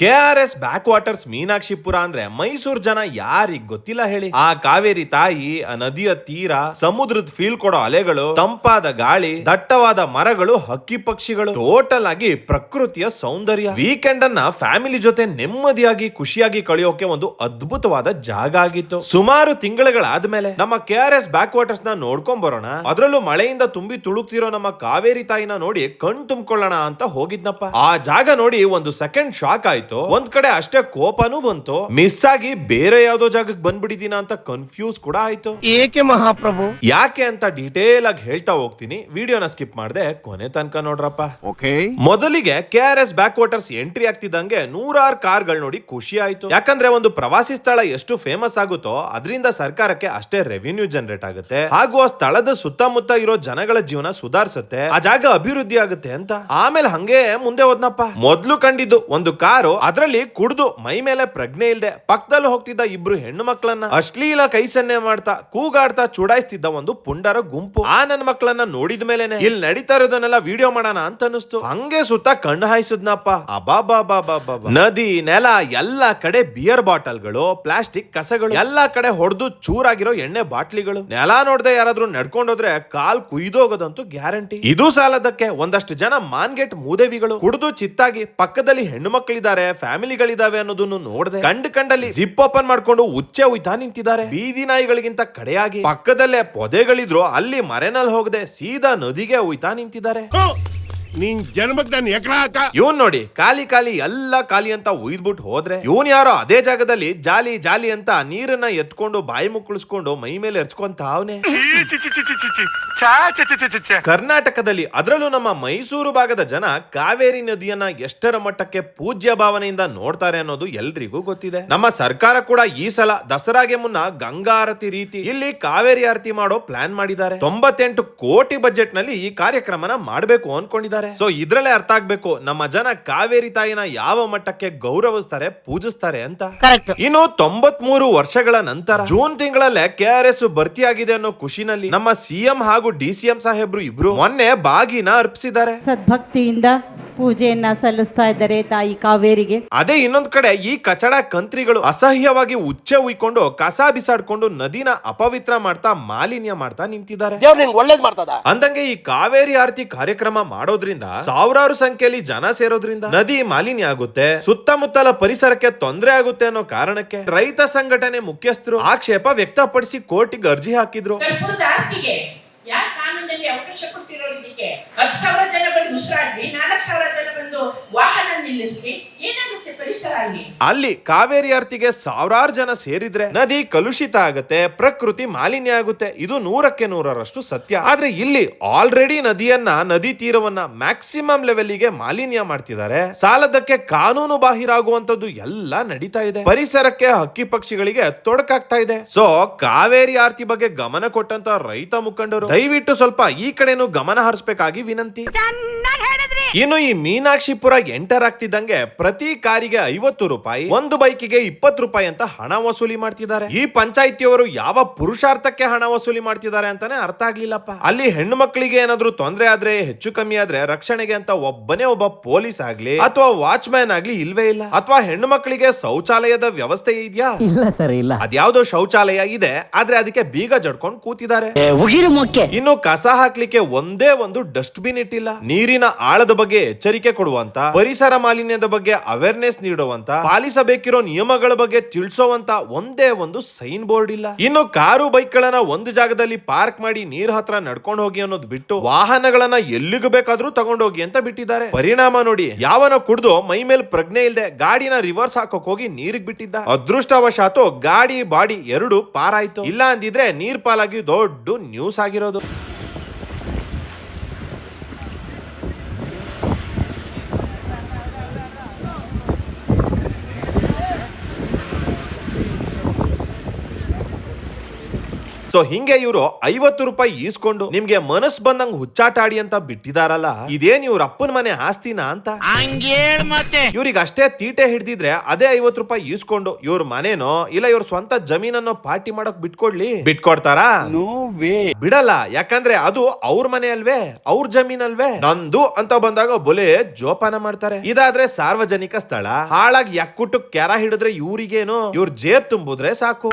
K R S back waters Meenakshipura ಅಂದ್ರೆ ಮೈಸೂರು ಜನ ಯಾರಿಗ್ ಗೊತ್ತಿಲ್ಲ ಹೇಳಿ? ಆ ಕಾವೇರಿ ತಾಯಿ, ಆ ನದಿಯ ತೀರ, ಸಮುದ್ರದ ಫೀಲ್ ಕೊಡೋ ಅಲೆಗಳು, ತಂಪಾದ ಗಾಳಿ, ದಟ್ಟವಾದ ಮರಗಳು, ಹಕ್ಕಿ ಪಕ್ಷಿಗಳು ಟೋಟಲ್ ಆಗಿ ಪ್ರಕೃತಿಯ ಸೌಂದರ್ಯ. ವೀಕೆಂಡ್ ಅನ್ನ ಫ್ಯಾಮಿಲಿ ಜೊತೆ ನೆಮ್ಮದಿಯಾಗಿ, ಖುಷಿಯಾಗಿ ಕಳೆಯೋಕೆ ಒಂದು ಅದ್ಭುತವಾದ ಜಾಗ ಆಗಿತ್ತು. ಸುಮಾರು ತಿಂಗಳುಗಳಾದ್ಮೇಲೆ ನಮ್ಮ ಕೆ ಆರ್ ಎಸ್ ಬ್ಯಾಕ್ ವಾಟರ್ಸ್ನ ನೋಡ್ಕೊಂಡ್ ಬರೋಣ. ಅದರಲ್ಲೂ ಮಳೆಯಿಂದ ತುಂಬಿ ತುಳುಕ್ತಿರೋ ನಮ್ಮ ಕಾವೇರಿ ತಾಯಿನ ನೋಡಿ ಕಣ್ ತುಂಬ್ಕೊಳ್ಳೋಣ ಅಂತ ಹೋಗಿದ್ನಪ್ಪ. ಆ ಜಾಗ ನೋಡಿ ಒಂದು ಸೆಕೆಂಡ್ ಶಾಕ್ ಆಯ್ತು. ಒಂದ್ ಕಡೆ ಅಷ್ಟೇ ಕೋಪನೂ ಬಂತು. ಮಿಸ್ ಆಗಿ ಬೇರೆ ಯಾವ್ದೋ ಜಾಗಕ್ಕೆ ಬಂದ್ಬಿಟ್ಟಿದೀನ ಅಂತ ಕನ್ಫ್ಯೂಸ್ ಕೂಡ ಆಯ್ತು. ಏಕೆ ಮಹಾಪ್ರಭು? ಯಾಕೆ ಅಂತ ಡೀಟೇಲ್ ಆಗಿ ಹೇಳ್ತಾ ಹೋಗ್ತೀನಿ. ವಿಡಿಯೋನ ಸ್ಕಿಪ್ ಮಾಡದೆ ಕೊನೆ ತನಕ ನೋಡ್ರಪ್ಪ. ಓಕೆ. ಮೊದಲಿಗೆ K R S back waters entry ಆಗ್ತಿದ್ದಂಗೆ ನೂರಾರು ಕಾರ್ಗಳು ನೋಡಿ ಖುಷಿ ಆಯ್ತು. ಯಾಕಂದ್ರೆ ಒಂದು ಪ್ರವಾಸಿ ಸ್ಥಳ ಎಷ್ಟು ಫೇಮಸ್ ಆಗುತ್ತೋ ಅದರಿಂದ ಸರ್ಕಾರಕ್ಕೆ ಅಷ್ಟೇ ರೆವಿನ್ಯೂ ಜನರೇಟ್ ಆಗುತ್ತೆ. ಹಾಗೂ ಆ ಸ್ಥಳದ ಸುತ್ತಮುತ್ತ ಇರೋ ಜನಗಳ ಜೀವನ ಸುಧಾರಿಸುತ್ತೆ. ಆ ಜಾಗ ಅಭಿವೃದ್ಧಿ ಆಗುತ್ತೆ ಅಂತ. ಆಮೇಲೆ ಹಂಗೆ ಮುಂದೆ ಹೋದ್ನಪ್ಪ. ಮೊದ್ಲು ಕಂಡಿದ್ದು ಒಂದು ಕಾರು ಅದ್ರಲ್ಲಿ ಕುಡ್ದು ಮೈ ಮೇಲೆ ಪ್ರಜ್ಞೆ ಇಲ್ಲದೆ ಪಕ್ಕದಲ್ಲಿ ಹೋಗ್ತಿದ್ದ ಇಬ್ರು ಹೆಣ್ಣು ಮಕ್ಕಳನ್ನ ಅಶ್ಲೀಲ ಕೈ ಸನ್ನೆ ಮಾಡ್ತಾ ಕೂಗಾಡ್ತಾ ಚುಡಾಯಿಸ್ತಿದ್ದ ಒಂದು ಪುಂಡರ ಗುಂಪು. ಆ ನನ್ನ ಮಕ್ಕಳನ್ನ ನೋಡಿದ ಮೇಲೆನೆ ಇಲ್ಲಿ ನಡೀತಾ ಇರೋದನ್ನೆಲ್ಲ ವಿಡಿಯೋ ಮಾಡೋಣ ಅಂತ ಅನಿಸ್ತು ಹಂಗೆ ಸುತ್ತ ಕಣ್ಣು ಹಾಯಿಸಿದ್ನಪ್ಪ. ಬಾ ನದಿ, ನೆಲ, ಎಲ್ಲಾ ಕಡೆ ಬಿಯರ್ ಬಾಟಲ್ಗಳು, ಪ್ಲಾಸ್ಟಿಕ್ ಕಸಗಳು, ಎಲ್ಲಾ ಕಡೆ ಹೊಡೆದು ಚೂರಾಗಿರೋ ಎಣ್ಣೆ ಬಾಟ್ಲಿಗಳು. ನೆಲ ನೋಡದೆ ಯಾರಾದ್ರೂ ನಡ್ಕೊಂಡೋದ್ರೆ ಕಾಲ್ ಕುಯ್ದೋಗೋದಂತೂ ಗ್ಯಾರಂಟಿ. ಇದು ಸಾಲದಕ್ಕೆ ಒಂದಷ್ಟು ಜನ ಮಾನ್ಗೆಟ್ ಮೂದೇವಿಗಳು ಕುಡಿದು ಚಿತ್ತಾಗಿ ಪಕ್ಕದಲ್ಲಿ ಹೆಣ್ಣು ಮಕ್ಕಳಿದ್ದಾರೆ ಫ್ಯಾಮಿಲಿಗಳಿದಾವೆ ಅನ್ನೋದನ್ನು ನೋಡದೆ ಕಂಡು ಕಂಡಲ್ಲಿ ಜಿಪ್ ಓಪನ್ ಮಾಡ್ಕೊಂಡು ಉಚ್ಚೆ ಉಯ್ತಾ ನಿಂತಿದ್ದಾರೆ. ಬೀದಿ ನಾಯಿಗಳಿಗಿಂತ ಕಡೆಯಾಗಿ ಪಕ್ಕದಲ್ಲೇ ಪೊದೆಗಳಿದ್ರು ಅಲ್ಲಿ ಮರೆನಲ್ಲಿ ಹೋಗದೆ ಸೀದಾ ನದಿಗೆ ಉಯ್ತಾ ನಿಂತಿದ್ದಾರೆ. ನಿನ್ ಜನ್ಮಕ್ ನಾನು ಎಕಡ ಹಾಕ? ಇವನ್ ನೋಡಿ ಖಾಲಿ ಖಾಲಿ ಎಲ್ಲ ಖಾಲಿ ಅಂತ ಉಯ್ದ್ಬಿಟ್ಟು ಹೋದ್ರೆ ಇವನ್ ಯಾರೋ ಅದೇ ಜಾಗದಲ್ಲಿ ಜಾಲಿ ಜಾಲಿ ಅಂತ ನೀರನ್ನ ಎತ್ಕೊಂಡು ಬಾಯಿ ಮುಕ್ಕಳಿಸ್ಕೊಂಡು ಮೈ ಮೇಲೆ ಎರ್ಚ್ಕೊಂತ ಅವನೇ. ಕರ್ನಾಟಕದಲ್ಲಿ ಅದರಲ್ಲೂ ನಮ್ಮ ಮೈಸೂರು ಭಾಗದ ಜನ ಕಾವೇರಿ ನದಿಯನ್ನ ಎಷ್ಟರ ಮಟ್ಟಕ್ಕೆ ಪೂಜ್ಯ ಭಾವನೆಯಿಂದ ನೋಡ್ತಾರೆ ಅನ್ನೋದು ಎಲ್ರಿಗೂ ಗೊತ್ತಿದೆ. ನಮ್ಮ ಸರ್ಕಾರ ಕೂಡ ಈ ಸಲ ದಸರಾಗೆ ಮುನ್ನ ಗಂಗಾ ಆರತಿ ರೀತಿ ಇಲ್ಲಿ ಕಾವೇರಿ ಆರತಿ ಮಾಡೋ ಪ್ಲಾನ್ ಮಾಡಿದ್ದಾರೆ. ತೊಂಬತ್ತೆಂಟು ಕೋಟಿ ಬಜೆಟ್ನಲ್ಲಿ ಈ ಕಾರ್ಯಕ್ರಮನ ಮಾಡಬೇಕು ಅನ್ಕೊಂಡಿದ್ದಾರೆ. ಸೊ ಇದ್ರಲ್ಲೇ ಅರ್ಥ ಆಗ್ಬೇಕು ನಮ್ಮ ಜನ ಕಾವೇರಿ ತಾಯಿನ ಯಾವ ಮಟ್ಟಕ್ಕೆ ಗೌರವಿಸ್ತಾರೆ ಪೂಜಿಸ್ತಾರೆ ಅಂತ. ಕರೆಕ್ಟ್ ಇನ್ನು ತೊಂಬತ್ ಮೂರು ವರ್ಷಗಳ ನಂತರ ಜೂನ್ ತಿಂಗಳಲ್ಲೇ ಕೆ ಆರ್ ಎಸ್ ಭರ್ತಿಯಾಗಿದೆ ಅನ್ನೋ ಖುಷಿನಲ್ಲಿ ನಮ್ಮ ಸಿಎಂ ಹಾಗೂ ಡಿ ಸಿಎಂ ಸಾಹೇಬ್ರು ಇಬ್ರು ಮೊನ್ನೆ ಬಾಗಿನ ಅರ್ಪಿಸಿದ್ದಾರೆ. ಸದ್ಭಕ್ತಿಯಿಂದ ಪೂಜೆಯನ್ನ ಸಲ್ಲಿಸ್ತಾ ಇದ್ದಾರೆ ತಾಯಿ ಕಾವೇರಿಗೆ. ಅದೇ ಇನ್ನೊಂದ್ ಕಡೆ ಈ ಕಚಡ ಕಂತ್ರಿಗಳು ಅಸಹ್ಯವಾಗಿ ಉಚ್ಚ ಉಯ್ಕೊಂಡು ಕಸ ಬಿಸಾಡ್ಕೊಂಡು ನದಿನ ಅಪವಿತ್ರ ಮಾಡ್ತಾ ಮಾಲಿನ್ಯ ಮಾಡ್ತಾ ನಿಂತಿದ್ದಾರೆ. ದೇವ್ರು ನಿಂಗೆ ಒಳ್ಳೇದ್ ಮಾಡ್ತದ? ಅಂದಂಗೆ ಈ ಕಾವೇರಿ ಆರತಿ ಕಾರ್ಯಕ್ರಮ ಮಾಡೋದ್ರಿಂದ ಸಾವಿರಾರು ಸಂಖ್ಯೆಯಲ್ಲಿ ಜನ ಸೇರೋದ್ರಿಂದ ನದಿ ಮಾಲಿನ್ಯ ಆಗುತ್ತೆ ಸುತ್ತಮುತ್ತಲ ಪರಿಸರಕ್ಕೆ ತೊಂದರೆ ಆಗುತ್ತೆ ಅನ್ನೋ ಕಾರಣಕ್ಕೆ ರೈತ ಸಂಘಟನೆ ಮುಖ್ಯಸ್ಥರು ಆಕ್ಷೇಪ ವ್ಯಕ್ತಪಡಿಸಿ ಕೋರ್ಟಿಗೆ ಅರ್ಜಿ ಹಾಕಿದ್ರು. ಕರ್ಪೂರದ ಆರ್ತಿಗೆ ಕಾನೂನಲ್ಲಿ ಅವಕಾಶ ಕೊಟ್ಟಿರೋದಕ್ಕೆ ಹತ್ತು ಸಾವಿರ ಜನ ಬಂದು ಉಸಿರಾಡ್ಲಿ, ನಾಲ್ಕು ಸಾವಿರ ಜನ ಬಂದು ವಾಹನ ನಿಲ್ಲಿಸ್ಲಿ, ಏನಾಗುತ್ತೆ ಪರಿಸರ ಅಲ್ಲಿ? ಅಲ್ಲಿ ಕಾವೇರಿ ಆರ್ಥಿಗೆ ಸಾವಿರಾರು ಜನ ಸೇರಿದ್ರೆ ನದಿ ಕಲುಷಿತ ಆಗುತ್ತೆ, ಪ್ರಕೃತಿ ಮಾಲಿನ್ಯ ಆಗುತ್ತೆ. ಇದು ನೂರಕ್ಕೆ ನೂರರಷ್ಟು ಸತ್ಯ. ಆದ್ರೆ ಇಲ್ಲಿ ಆಲ್ರೆಡಿ ನದಿಯನ್ನ, ನದಿ ತೀರವನ್ನ ಮ್ಯಾಕ್ಸಿಮಮ್ ಲೆವೆಲ್ಗೆ ಮಾಲಿನ್ಯ ಮಾಡ್ತಿದ್ದಾರೆ. ಸಾಲದಕ್ಕೆ ಕಾನೂನು ಬಾಹಿರಾಗುವಂತದ್ದು ಎಲ್ಲ ನಡೀತಾ ಇದೆ. ಪರಿಸರಕ್ಕೆ ಹಕ್ಕಿ ಪಕ್ಷಿಗಳಿಗೆ ತೊಡಕಾಗ್ತಾ ಇದೆ. ಸೊ ಕಾವೇರಿ ಆರ್ತಿ ಬಗ್ಗೆ ಗಮನ ಕೊಟ್ಟಂತ ರೈತ ಮುಖಂಡರು, ದಯವಿಟ್ಟು ಸ್ವಲ್ಪ ಈ ಕಡೆನೂ ಗಮನ ಹರಿಸಬೇಕಾಗಿ ವಿನಂತಿ. ಇನ್ನು ಈ ಮೀನಾಕ್ಷಿಪುರ ಎಂಟರ್ ಆಗ್ತಿದ್ದಂಗೆ ಪ್ರತಿ ಕಾರಿಗೆ ಐವತ್ತು ರೂಪಾಯಿ ಒಂದು ಬೈಕಿಗೆ ಇಪ್ಪತ್ತು ರೂಪಾಯಿ ಅಂತ ಹಣ ವಸೂಲಿ ಮಾಡ್ತಿದ್ದಾರೆ. ಈ ಪಂಚಾಯಿತಿಯವರು ಯಾವ ಪುರುಷಾರ್ಥಕ್ಕೆ ಹಣ ವಸೂಲಿ ಮಾಡ್ತಿದ್ದಾರೆ ಅಂತಾನೆ ಅರ್ಥ ಆಗ್ಲಿಲ್ಲಪ್ಪ. ಅಲ್ಲಿ ಹೆಣ್ಣು ಮಕ್ಕಳಿಗೆ ಏನಾದ್ರೂ ತೊಂದರೆ ಆದ್ರೆ ಹೆಚ್ಚು ಕಮ್ಮಿ ಆದ್ರೆ ರಕ್ಷಣೆಗೆ ಅಂತ ಒಬ್ಬನೇ ಒಬ್ಬ ಪೊಲೀಸ್ ಆಗ್ಲಿ ಅಥವಾ ವಾಚ್ಮ್ಯಾನ್ ಆಗ್ಲಿ ಇಲ್ವೇ ಇಲ್ಲ. ಅಥವಾ ಹೆಣ್ಣು ಮಕ್ಕಳಿಗೆ ಶೌಚಾಲಯದ ವ್ಯವಸ್ಥೆ ಇದೆಯಾ? ಇಲ್ಲ ಸರ್ ಇಲ್ಲ. ಅದ್ಯಾವ್ದೋ ಶೌಚಾಲಯ ಇದೆ ಆದ್ರೆ ಅದಕ್ಕೆ ಬೀಗ ಜಡ್ಕೊಂಡು ಕೂತಿದ್ದಾರೆ. ಇನ್ನು ಕಸ ಹಾಕ್ಲಿಕ್ಕೆ ಒಂದೇ ಒಂದು ಡಸ್ಟ್ ಬಿನ್ ಇಟ್ಟಿಲ್ಲ. ನೀರಿನ ಆಳದ ಬಗ್ಗೆ ಎಚ್ಚರಿಕೆ ಕೊಡುವಂತ, ಪರಿಸರ ಮಾಲಿನ್ಯದ ಬಗ್ಗೆ ಅವೇರ್ನೆಸ್ ನೀಡುವಂತ, ಪಾಲಿಸಬೇಕಿರೋ ನಿಯಮಗಳ ಬಗ್ಗೆ ತಿಳಿಸುವಂತ ಒಂದೇ ಒಂದು ಸೈನ್ ಬೋರ್ಡ್ ಇಲ್ಲ. ಇನ್ನು ಕಾರು ಬೈಕ್ ಗಳನ್ನ ಒಂದು ಜಾಗದಲ್ಲಿ ಪಾರ್ಕ್ ಮಾಡಿ ನೀರ್ ಹತ್ರ ನಡ್ಕೊಂಡು ಹೋಗಿ ಅನ್ನೋದು ಬಿಟ್ಟು ವಾಹನಗಳನ್ನ ಎಲ್ಲಿಗೂ ಬೇಕಾದ್ರೂ ತಗೊಂಡೋಗಿ ಅಂತ ಬಿಟ್ಟಿದ್ದಾರೆ. ಪರಿಣಾಮ ನೋಡಿ, ಯಾವನ ಕುಡ್ದು ಮೈ ಮೇಲೆ ಪ್ರಜ್ಞೆ ಇಲ್ಲದೆ ಗಾಡಿನ ರಿವರ್ಸ್ ಹಾಕೋಕ್ ಹೋಗಿ ನೀರಿಗೆ ಬಿಟ್ಟಿದ್ದ. ಅದೃಷ್ಟವಶಾತು ಗಾಡಿ, ಬಾಡಿ ಎರಡು ಪಾರಾಯ್ತು. ಇಲ್ಲ ಅಂದಿದ್ರೆ ನೀರ್ ಪಾಲಾಗಿ ದೊಡ್ಡ ನ್ಯೂಸ್ ಆಗಿರೋದು. ಸೊ ಹಿಂಗೆ ಇವರು ಐವತ್ತು ರೂಪಾಯಿ ಈಸ್ಕೊಂಡು ನಿಮ್ಗೆ ಮನಸ್ ಬಂದಂಗ್ ಹುಚ್ಚಾಟ ಆಡಿ ಅಂತ ಬಿಟ್ಟಿದಾರಲ್ಲ ಇದೇನ್ ಇವ್ರ ಅಪ್ಪನ ಮನೆ ಆಸ್ತಿನಾ ಅಂತ? ಇವ್ರಿಗೆ ಅಷ್ಟೇ ತೀಟೆ ಹಿಡ್ದಿದ್ರೆ ಅದೇ ಐವತ್ತು ರೂಪಾಯಿ ಈಸ್ಕೊಂಡು ಇವ್ರ ಮನೇನೋ ಇಲ್ಲ ಇವ್ರ ಸ್ವಂತ ಜಮೀನನ್ನೋ ಪಾರ್ಟಿ ಮಾಡಕ್ ಬಿಟ್ಕೊಡ್ಲಿ? ಬಿಟ್ಕೊಡ್ತಾರಾ? ಬಿಡಲ್ಲ ಯಾಕಂದ್ರೆ ಅದು ಅವ್ರ ಮನೆ ಅಲ್ವೇ ಅವ್ರ ಜಮೀನ್ ಅಲ್ವೇ. ನಂದು ಅಂತ ಬಂದಾಗ ಬೊಲೆ ಜೋಪಾನ ಮಾಡ್ತಾರೆ. ಇದಾದ್ರೆ ಸಾರ್ವಜನಿಕ ಸ್ಥಳ ಹಾಳಾಗಿ ಯಕ್ಕುಟ್ಟು ಕೆರ ಹಿಡಿದ್ರೆ ಇವ್ರಿಗೇನು? ಇವ್ರ ಜೇಬ್ ತುಂಬಿದ್ರೆ ಸಾಕು.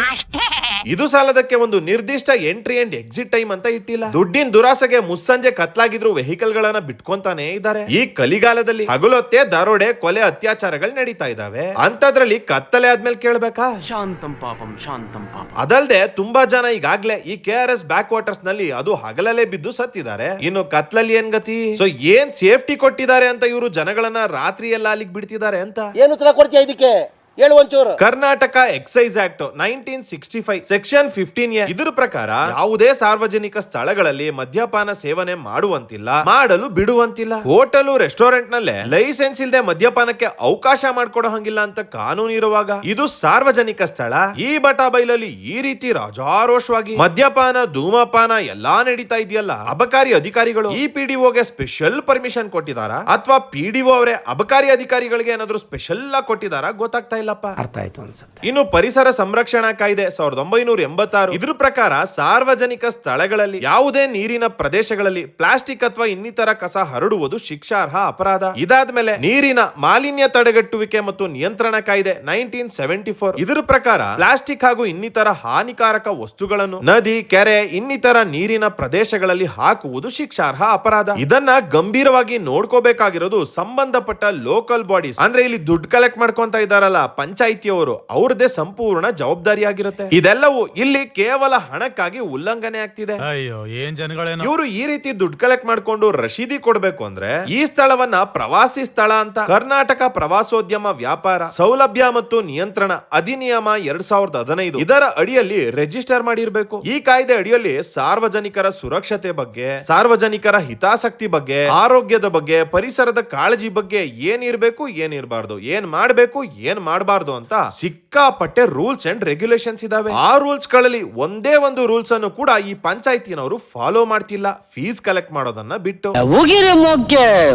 ಇದು ಸಾಲದಕ್ಕೆ ಒಂದು ನಿರ್ದಿಷ್ಟ ಎಂಟ್ರಿ ಅಂಡ್ ಎಕ್ಸಿಟ್ ಟೈಮ್ ಅಂತ ಇಟ್ಟಿಲ್ಲ. ದುಡ್ಡಿನ ದುರಾಸೆಗೆ ಮುಸ್ಸಂಜೆ ಕತ್ಲಾಗಿದ್ರು ವೆಹಿಕಲ್ ಗಳನ್ನ ಬಿಟ್ಕೊಂತಾನೆ ಇದ್ದಾರೆ. ಈ ಕಲಿಗಾಲದಲ್ಲಿ ಹಗಲೊತ್ತೆ ದರೋಡೆ ಕೊಲೆ ಅತ್ಯಾಚಾರಗಳು ನಡೀತಾ ಇದಾವೆ. ಅಂತದ್ರಲ್ಲಿ ಕತ್ತಲೆ ಆದ್ಮೇಲೆ ಕೇಳ್ಬೇಕಾ? ಶಾಂತಂ ಪಾಪಂ ಶಾಂತಂ ಪಾಪಂ. ಅದಲ್ದೆ ತುಂಬಾ ಜನ ಈಗಾಗ್ಲೇ ಈ ಕೆ ಆರ್ ಎಸ್ ಬ್ಯಾಕ್ ವಾಟರ್ಸ್ನಲ್ಲಿ ಅದು ಹಗಲಲ್ಲೇ ಬಿದ್ದು ಸತ್ತಿದ್ದಾರೆ. ಇನ್ನು ಕತ್ಲಲ್ಲಿ ಏನ್ ಗತಿ? ಸೊ ಏನ್ ಸೇಫ್ಟಿ ಕೊಟ್ಟಿದ್ದಾರೆ ಅಂತ ಇವರು ಜನಗಳನ್ನ ರಾತ್ರಿ ಎಲ್ಲ ಅಲ್ಲಿಗೆ ಬಿಡ್ತಿದ್ದಾರೆ ಅಂತ? ಏನು ತರ ಕೊಡ್ತೀಯ ಇದಕ್ಕೆ? ಹೇಳು ಒಂಚೂರು. Karnataka excise act nineteen sixty five section fifteen A ಇದ್ರ ಪ್ರಕಾರ ಯಾವುದೇ ಸಾರ್ವಜನಿಕ ಸ್ಥಳಗಳಲ್ಲಿ ಮದ್ಯಪಾನ ಸೇವನೆ ಮಾಡುವಂತಿಲ್ಲ, ಮಾಡಲು ಬಿಡುವಂತಿಲ್ಲ. ಹೋಟೆಲ್ ರೆಸ್ಟೋರೆಂಟ್ ನಲ್ಲೇ ಲೈಸೆನ್ಸ್ ಇಲ್ಲದೆ ಮದ್ಯಪಾನಕ್ಕೆ ಅವಕಾಶ ಮಾಡ್ಕೊಡೋ ಹಂಗಿಲ್ಲ ಅಂತ ಕಾನೂನು ಇರುವಾಗ ಇದು ಸಾರ್ವಜನಿಕ ಸ್ಥಳ. ಈ ಬಟಾ ಬೈಲಲ್ಲಿ ಈ ರೀತಿ ರಾಜಾರೋಷವಾಗಿ ಮದ್ಯಪಾನ, ಧೂಮಪಾನ ಎಲ್ಲಾ ನಡೀತಾ ಇದೆಯಲ್ಲ? ಅಬಕಾರಿ ಅಧಿಕಾರಿಗಳು ಈ ಪಿಡಿಒಗೆ ಸ್ಪೆಷಲ್ ಪರ್ಮಿಷನ್ ಕೊಟ್ಟಿದಾರಾ? ಅಥವಾ ಪಿಡಿಒ ಅವರೇ ಅಬಕಾರಿ ಅಧಿಕಾರಿಗಳಿಗೆ ಏನಾದ್ರು ಸ್ಪೆಷಲ್ ಆಗಿ ಕೊಟ್ಟಿದಾರಾ? ಗೊತ್ತಾಗ್ತಾ ಇಲ್ಲಪ್ಪ. ಅರ್ಥ ಆಯ್ತು ಅನ್ಸುತ್ತೆ. ಇನ್ನು ಪರಿಸರ ಸಂರಕ್ಷಣಾ ಕಾಯ್ದೆ ಸಾವಿರದ ಒಂಬೈನೂರ ಎಂಬತ್ತಾರು ಇದ್ರ ಪ್ರಕಾರ ಸಾರ್ವಜನಿಕ ಸ್ಥಳಗಳಲ್ಲಿ ಯಾವುದೇ ನೀರಿನ ಪ್ರದೇಶಗಳಲ್ಲಿ ಪ್ಲಾಸ್ಟಿಕ್ ಅಥವಾ ಇನ್ನಿತರ ಕಸ ಹರಡುವುದು ಶಿಕ್ಷಾರ್ಹ ಅಪರಾಧ. ಇದಾದ್ಮೇಲೆ ನೀರಿನ ಮಾಲಿನ್ಯ ತಡೆಗಟ್ಟುವಿಕೆ ಮತ್ತು ನಿಯಂತ್ರಣ ಕಾಯ್ದೆ ನೈನ್ಟೀನ್ ಸೆವೆಂಟಿ ಫೋರ್ ಇದ್ರ ಪ್ರಕಾರ ಪ್ಲಾಸ್ಟಿಕ್ ಹಾಗೂ ಇನ್ನಿತರ ಹಾನಿಕಾರಕ ವಸ್ತುಗಳನ್ನು ನದಿ ಕೆರೆ ಇನ್ನಿತರ ನೀರಿನ ಪ್ರದೇಶಗಳಲ್ಲಿ ಹಾಕುವುದು ಶಿಕ್ಷಾರ್ಹ ಅಪರಾಧ. ಇದನ್ನ ಗಂಭೀರವಾಗಿ ನೋಡ್ಕೋಬೇಕಾಗಿರೋದು ಸಂಬಂಧಪಟ್ಟ ಲೋಕಲ್ ಬಾಡೀಸ್ ಅಂದ್ರೆ ಇಲ್ಲಿ ದುಡ್ಡು ಕಲೆಕ್ಟ್ ಮಾಡ್ಕೊಂತ ಇದಾರಲ್ಲ ಪಂಚಾಯಿತಿಯವರು ಅವ್ರದೇ ಸಂಪೂರ್ಣ ಜವಾಬ್ದಾರಿಯಾಗಿರುತ್ತೆ. ಇದೆಲ್ಲವೂ ಇಲ್ಲಿ ಕೇವಲ ಹಣಕ್ಕಾಗಿ ಉಲ್ಲಂಘನೆ ಆಗ್ತಿದೆ. ಅಯ್ಯೋ ಏನ್ ಜನಗಳೇನೋ. ಇವರು ಈ ರೀತಿ ದುಡ್ಡು ಕಲೆಕ್ಟ್ ಮಾಡ್ಕೊಂಡು ರಶೀದಿ ಕೊಡ್ಬೇಕು ಅಂದ್ರೆ ಈ ಸ್ಥಳವನ್ನ ಪ್ರವಾಸಿ ಸ್ಥಳ ಅಂತ. ಕರ್ನಾಟಕ ಪ್ರವಾಸೋದ್ಯಮ ವ್ಯಾಪಾರ ಸೌಲಭ್ಯ ಮತ್ತು ನಿಯಂತ್ರಣ ಅಧಿನಿಯಮ ಎರಡ್ ಸಾವಿರದ ಹದಿನೈದು. ಇದರ ಅಡಿಯಲ್ಲಿ ರಿಜಿಸ್ಟರ್ ಮಾಡಿರ್ಬೇಕು. ಈ ಕಾಯ್ದೆ ಅಡಿಯಲ್ಲಿ ಸಾರ್ವಜನಿಕರ ಸುರಕ್ಷತೆ ಬಗ್ಗೆ ಸಾರ್ವಜನಿಕರ ಹಿತಾಸಕ್ತಿ ಬಗ್ಗೆ ಆರೋಗ್ಯದ ಬಗ್ಗೆ ಪರಿಸರದ ಕಾಳಜಿ ಬಗ್ಗೆ ಏನಿರ್ಬೇಕು ಏನಿರಬಾರ್ದು ಏನ್ ಮಾಡ್ಬೇಕು ಏನ್ ಮಾಡಬಾರ್ದು ಅಂತ ಸಿಕ್ಕಾಪಟ್ಟೆ ರೂಲ್ಸ್ ಅಂಡ್ ರೆಗ್ಯುಲೇಷನ್ಸ್ ಇದಾವೆ. ಆ ರೂಲ್ಸ್ಗಳಲ್ಲಿ ಒಂದೇ ಒಂದು ರೂಲ್ಸ್ ಅನ್ನು ಕೂಡ ಈ ಪಂಚಾಯತಿನವರು ಫಾಲೋ ಮಾಡ್ತಿಲ್ಲ. ಫೀಸ್ ಕಲೆಕ್ಟ್ ಮಾಡೋದನ್ನ ಬಿಟ್ಟು.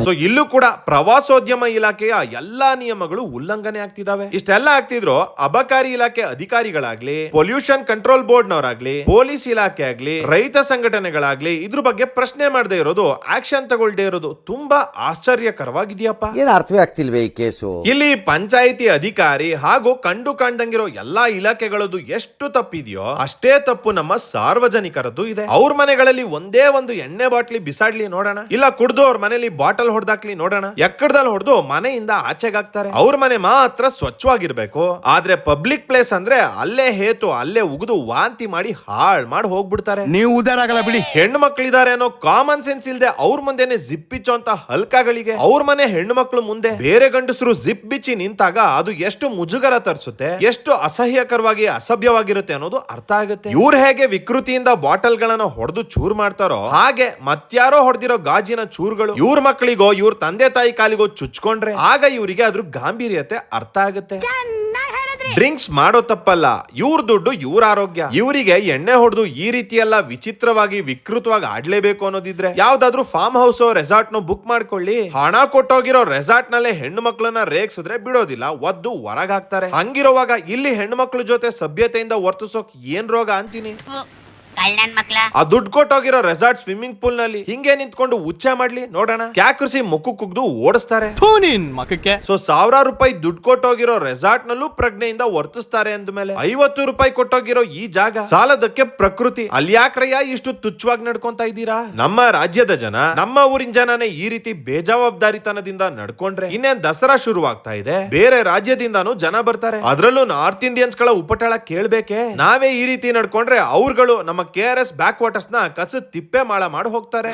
ಸೊ ಇಲ್ಲೂ ಕೂಡ ಪ್ರವಾಸೋದ್ಯಮ ಇಲಾಖೆಯ ಎಲ್ಲಾ ನಿಯಮಗಳು ಉಲ್ಲಂಘನೆ ಆಗ್ತಿದಾವೆ. ಇಷ್ಟೆಲ್ಲ ಆಗ್ತಿದ್ರು ಅಬಕಾರಿ ಇಲಾಖೆ ಅಧಿಕಾರಿಗಳಾಗ್ಲಿ ಪೊಲ್ಯೂಷನ್ ಕಂಟ್ರೋಲ್ ಬೋರ್ಡ್ ನವರಾಗ್ಲಿ ಪೊಲೀಸ್ ಇಲಾಖೆ ಆಗ್ಲಿ ರೈತ ಸಂಘಟನೆಗಳಾಗ್ಲಿ ಇದ್ರ ಬಗ್ಗೆ ಪ್ರಶ್ನೆ ಮಾಡದೆ ಇರೋದು ಆಕ್ಷನ್ ತಗೊಳ್ದೆ ಇರೋದು ತುಂಬಾ ಆಶ್ಚರ್ಯಕರವಾಗಿದೆಯಪ್ಪ. ಏನು ಅರ್ಥವೇ ಆಗ್ತಿಲ್ವೇ ಈ ಕೇಸು? ಇಲ್ಲಿ ಪಂಚಾಯಿತಿ ಅಧಿಕಾರಿ ಹಾಗೂ ಕಂಡು ಕಾಣ್ದಂಗಿರೋ ಎಲ್ಲಾ ಇಲಾಖೆಗಳದ್ದು ಎಷ್ಟು ತಪ್ಪಿದೆಯೋ ಅಷ್ಟೇ ತಪ್ಪು ನಮ್ಮ ಸಾರ್ವಜನಿಕರದ್ದು ಇದೆ. ಅವ್ರ ಮನೆಗಳಲ್ಲಿ ಒಂದೇ ಒಂದು ಎಣ್ಣೆ ಬಾಟ್ಲಿ ಬಿಸಾಡ್ಲಿ ನೋಡೋಣ. ಇಲ್ಲ ಕುಡ್ದು ಅವ್ರ ಮನೇಲಿ ಬಾಟಲ್ ಹೊಡೆದಾಕ್ಲಿ ನೋಡೋಣ. ಎಕ್ಕಡದಲ್ಲಿ ಹೊಡೆದು ಮನೆಯಿಂದ ಆಚೆಗಾಗ್ತಾರೆ ಅವ್ರ ಮನೆ ಮಾತ್ರ ಸ್ವಚ್ಛವಾಗಿರ್ಬೇಕು ಆದ್ರೆ ಪಬ್ಲಿಕ್ ಪ್ಲೇಸ್ ಅಂದ್ರೆ ಅಲ್ಲೇ ಹೇತು ಅಲ್ಲೇ ಉಗಿದು ವಾಂತಿ ಮಾಡಿ ಹಾಳ್ ಮಾಡಿ ಹೋಗ್ಬಿಡ್ತಾರೆ. ನೀವು ಉದಾರ ಆಗಲ್ಲ ಬಿಡಿ. ಹೆಣ್ಣು ಮಕ್ಕಳಿದ್ದಾರೆ ಅನ್ನೋ ಕಾಮನ್ ಸೆನ್ಸ್ ಇಲ್ದೆ ಅವ್ರ ಮುಂದೆನೆ ಜಿಪ್ ಬಿಚ್ಚೋ ಅಂತ ಹಲ್ಕಾಗಳಿಗೆ. ಅವ್ರ ಮನೆ ಹೆಣ್ಣು ಮಕ್ಕಳು ಮುಂದೆ ಬೇರೆ ಗಂಡಸರು ಜಿಪ್ ಬಿಚ್ಚಿ ನಿಂತಾಗ ಅದು ಎಷ್ಟು ಮುಜುಗರ ತರಿಸುತ್ತೆ ಎಷ್ಟು ಅಸಹ್ಯಕರವಾಗಿ ಅಸಭ್ಯವಾಗಿರುತ್ತೆ ಅನ್ನೋದು ಅರ್ಥ ಆಗುತ್ತೆ. ಇವ್ರು ಹೇಗೆ ವಿಕೃತಿಯಿಂದ ಬಾಟಲ್ ಗಳನ್ನ ಹೊಡೆದು ಚೂರ್ ಮಾಡ್ತಾರೋ ಹಾಗೆ ಮತ್ಯಾರೋ ಹೊಡೆದಿರೋ ಗಾಜಿನ ಚೂರ್ಗಳು ಇವ್ರ ಮಕ್ಕಳಿಗೋ ಇವ್ರ ತಂದೆ ತಾಯಿ ಕಾಲಿಗೋ ಚುಚ್ಕೊಂಡ್ರೆ ಆಗ ಇವರಿಗೆ ಅದ್ರ ಗಾಂಭೀರ್ಯತೆ ಅರ್ಥ ಆಗುತ್ತೆ. ಡ್ರಿಂಕ್ಸ್ ಮಾಡೋ ತಪ್ಪಲ್ಲ. ಇವ್ರ ದುಡ್ಡು ಇವ್ರ ಆರೋಗ್ಯ. ಇವರಿಗೆ ಎಣ್ಣೆ ಹೊಡೆದು ಈ ರೀತಿ ಎಲ್ಲ ವಿಚಿತ್ರವಾಗಿ, ವಿಕೃತವಾಗಿ ಆಡ್ಲೇಬೇಕು ಅನ್ನೋದಿದ್ರೆ ಯಾವ್ದಾದ್ರು ಫಾರ್ಮ್ ಹೌಸ್ ರೆಸಾರ್ಟ್ನ ಬುಕ್ ಮಾಡ್ಕೊಳ್ಳಿ. ಹಣ ಕೊಟ್ಟೋಗಿರೋ ರೆಸಾರ್ಟ್ ನಲ್ಲೇ ಹೆಣ್ಣು ಮಕ್ಕಳನ್ನ ರೇಗ್ಸಿದ್ರೆ ಬಿಡೋದಿಲ್ಲ, ಒದ್ದು ಹೊರಗ್ ಹಾಕ್ತಾರೆ. ಹಂಗಿರುವಾಗ ಇಲ್ಲಿ ಹೆಣ್ಣು ಮಕ್ಳ ಜೊತೆ ಸಭ್ಯತೆಯಿಂದ ವರ್ತಿಸೋಕ್ ಏನ್ ರೋಗ ಅಂತೀನಿ? ಕಳ್ಳನ್ ಮಕ್ಳ? ಆ ದುಡ್ಡು ಕೊಟ್ಟೋಗಿರೋ ರೆಸಾರ್ಟ್ ಸ್ವಿಮ್ಮಿಂಗ್ ಪೂಲ್ನಲ್ಲಿ ಹಿಂಗೆ ನಿಂತ್ಕೊಂಡು ಉಚ್ಚ ಮಾಡ್ಲಿ ನೋಡೋಣ. ಕ್ಯಾಕೃಸಿ ಮುಕ್ಕು ಕುಗ್ದು ಓಡಿಸ್ತಾರೆ. ನಿನ್ ಮಕಕ್ಕೆ ಸೊ ಸಾವಿರಾರು ರೂಪಾಯಿ ದುಡ್ಡು ಕೊಟ್ಟೋಗಿರೋ ರೆಸಾರ್ಟ್ ನಲ್ಲೂ ಪ್ರಜ್ಞೆಯಿಂದ ವರ್ತಿಸ್ತಾರೆ ಅಂದ್ಮೇಲೆ ಐವತ್ತು ರೂಪಾಯಿ ಕೊಟ್ಟೋಗಿರೋ ಈ ಜಾಗ ಸಾಲದಕ್ಕೆ ಪ್ರಕೃತಿ. ಅಲ್ಲಿ ಯಾಕ್ರಯ್ಯ ಇಷ್ಟು ತುಚ್ಛವಾಗಿ ನಡ್ಕೊಂತ ಇದ್ದೀರಾ? ನಮ್ಮ ರಾಜ್ಯದ ಜನ ನಮ್ಮ ಊರಿನ ಜನನೇ ಈ ರೀತಿ ಬೇಜವಾಬ್ದಾರಿತನದಿಂದ ನಡ್ಕೊಂಡ್ರೆ ಇನ್ನೇನ್ ದಸರಾ ಶುರುವಾಗ್ತಾ ಇದೆ? ಬೇರೆ ರಾಜ್ಯದಿಂದಾನು ಜನ ಬರ್ತಾರೆ. ಅದ್ರಲ್ಲೂ ನಾರ್ತ್ ಇಂಡಿಯನ್ಸ್ಗಳ ಉಪಟಳ ಕೇಳ್ಬೇಕೆ? ನಾವೇ ಈ ರೀತಿ ನಡ್ಕೊಂಡ್ರೆ ಅವ್ರುಗಳು ನಮ್ಮ ಕೆ ಆರ್ ಎಸ್ ಬ್ಯಾಕ್ ವಾಟರ್ಸ್ನ ಕಸ ತಿಪ್ಪೆ ಮಾಳ ಮಾಡಿ ಹೋಗ್ತಾರೆ.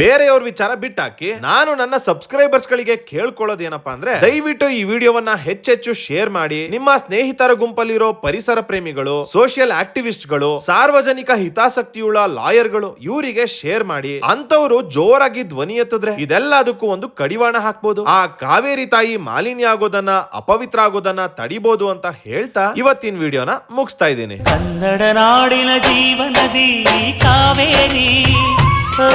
ಬೇರೆಯವ್ರ ವಿಚಾರ ಬಿಟ್ಟಾಕಿ ನಾನು ನನ್ನ ಸಬ್ಸ್ಕ್ರೈಬರ್ಸ್ ಗಳಿಗೆ ಕೇಳ್ಕೊಳ್ಳೋದು ಏನಪ್ಪಾ ಅಂದ್ರೆ ದಯವಿಟ್ಟು ಈ ವಿಡಿಯೋವನ್ನ ಹೆಚ್ಚೆಚ್ಚು ಶೇರ್ ಮಾಡಿ. ನಿಮ್ಮ ಸ್ನೇಹಿತರ ಗುಂಪಲ್ಲಿರೋ ಪರಿಸರ ಪ್ರೇಮಿಗಳು ಸೋಷಿಯಲ್ ಆಕ್ಟಿವಿಸ್ಟ್ಗಳು ಸಾರ್ವಜನಿಕ ಹಿತಾಸಕ್ತಿಯುಳ್ಳ ಲಾಯರ್ಗಳು ಇವರಿಗೆ ಶೇರ್ ಮಾಡಿ. ಅಂತವರು ಜೋರಾಗಿ ಧ್ವನಿ ಎತ್ತಿದ್ರೆ ಇದೆಲ್ಲದಕ್ಕೂ ಒಂದು ಕಡಿವಾಣ ಹಾಕ್ಬೋದು. ಆ ಕಾವೇರಿ ತಾಯಿ ಮಾಲಿನ್ಯ ಆಗೋದನ್ನ ಅಪವಿತ್ರ ಆಗೋದನ್ನ ತಡಿಬಹುದು ಅಂತ ಹೇಳ್ತಾ ಇವತ್ತಿನ ವಿಡಿಯೋನ ಮುಗಿಸ್ತಾ ಇದ್ದೀನಿ. ಕನ್ನಡ ನಾಡಿನ ಜೀವ జీవనది కావేరి. ఓ.